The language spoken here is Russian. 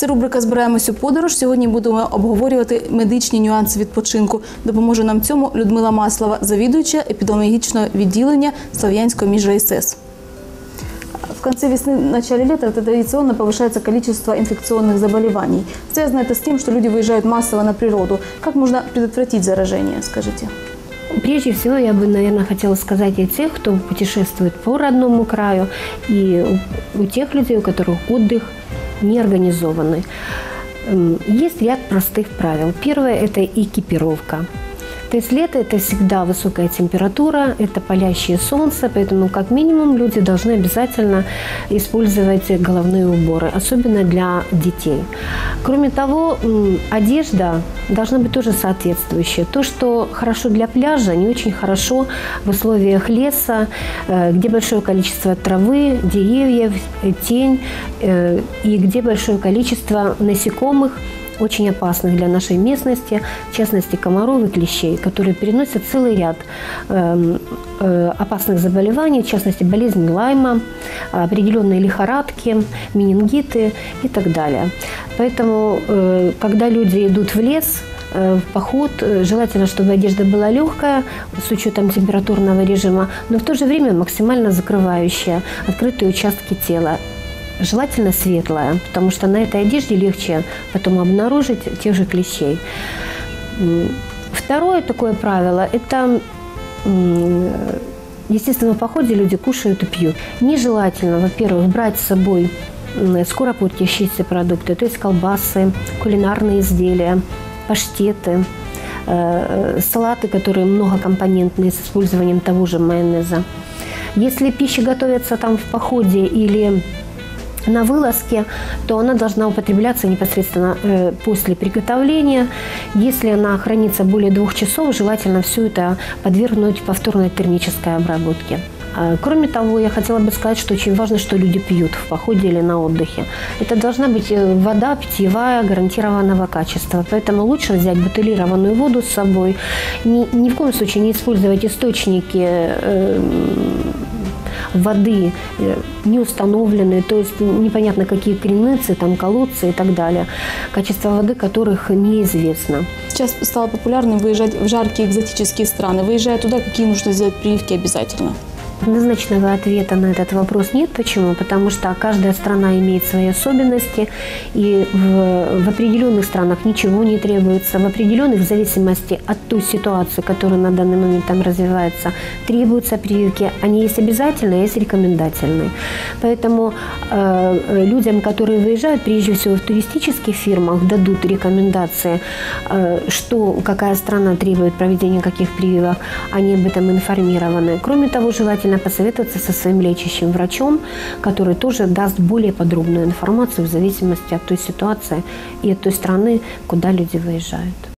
Це рубрика Збираємось у подорож. Сьогодні будемо обговорювати медичні нюанси відпочинку. Допоможе нам цьому Людмила Маслова, завідуюча епідеміологічного відділення Слов'янського міжрайсес. В конце весны, начале лета это традиционно повышается количество инфекционных заболеваний. Связано это с тем, что люди выезжают массово на природу. Как можно предотвратить заражение, скажите? Прежде всего, я бы, наверное, хотела сказать о тех, кто путешествует по родному краю, и у тех людей, у которых отдых не организованный. М, Есть ряд простых правил. Первое – это экипировка. То есть лето – это всегда высокая температура, это палящее солнце, поэтому как минимум люди должны обязательно использовать головные уборы, особенно для детей. Кроме того, одежда должна быть тоже соответствующая. То, что хорошо для пляжа, не очень хорошо в условиях леса, э, где большое количество травы, деревьев, тень э, и где большое количество насекомых, очень опасных для нашей местности, в частности комаров и клещей, которые переносят целый ряд эм, э, опасных заболеваний, в частности болезнь Лайма, определенные лихорадки, менингиты и так далее. Поэтому, э, когда люди идут в лес, э, в поход, желательно, чтобы одежда была легкая, с учетом температурного режима, но в то же время максимально закрывающая открытые участки тела. Желательно светлая, потому что на этой одежде легче потом обнаружить тех же клещей. Второе такое правило – это Естественно, в походе люди кушают и пьют. Нежелательно, во-первых, брать с собой скоропортящиеся продукты, то есть колбасы, кулинарные изделия, паштеты, э, салаты, которые многокомпонентные с использованием того же майонеза. Если пища готовится там в походе или на вылазке, то она должна употребляться непосредственно э, после приготовления. Если она хранится более двух часов, желательно все это подвергнуть повторной термической обработке. А, Кроме того, я хотела бы сказать, что очень важно, что люди пьют в походе или на отдыхе. Это должна быть э, вода питьевая, гарантированного качества. Поэтому лучше взять бутылированную воду с собой. Ни, ни в коем случае не использовать источники э, воды э, не установленные, то есть непонятно какие креницы, там колодцы и так далее, качество воды которых неизвестно. Сейчас стало популярным выезжать в жаркие экзотические страны. Выезжая туда, какие нужно сделать прививки обязательно? Однозначного ответа на этот вопрос нет. Почему? Потому что каждая страна имеет свои особенности, и в, в определенных странах ничего не требуется, в определенных, в зависимости от той ситуации, которая на данный момент там развивается, требуются прививки. Они есть обязательные, есть рекомендательные. Поэтому э, людям, которые выезжают, прежде всего в туристических фирмах, дадут рекомендации, э, что, какая страна требует проведения каких прививок, они об этом информированы. Кроме того, желательно посоветоваться со своим лечащим врачом, который тоже даст более подробную информацию в зависимости от той ситуации и от той страны, куда люди выезжают.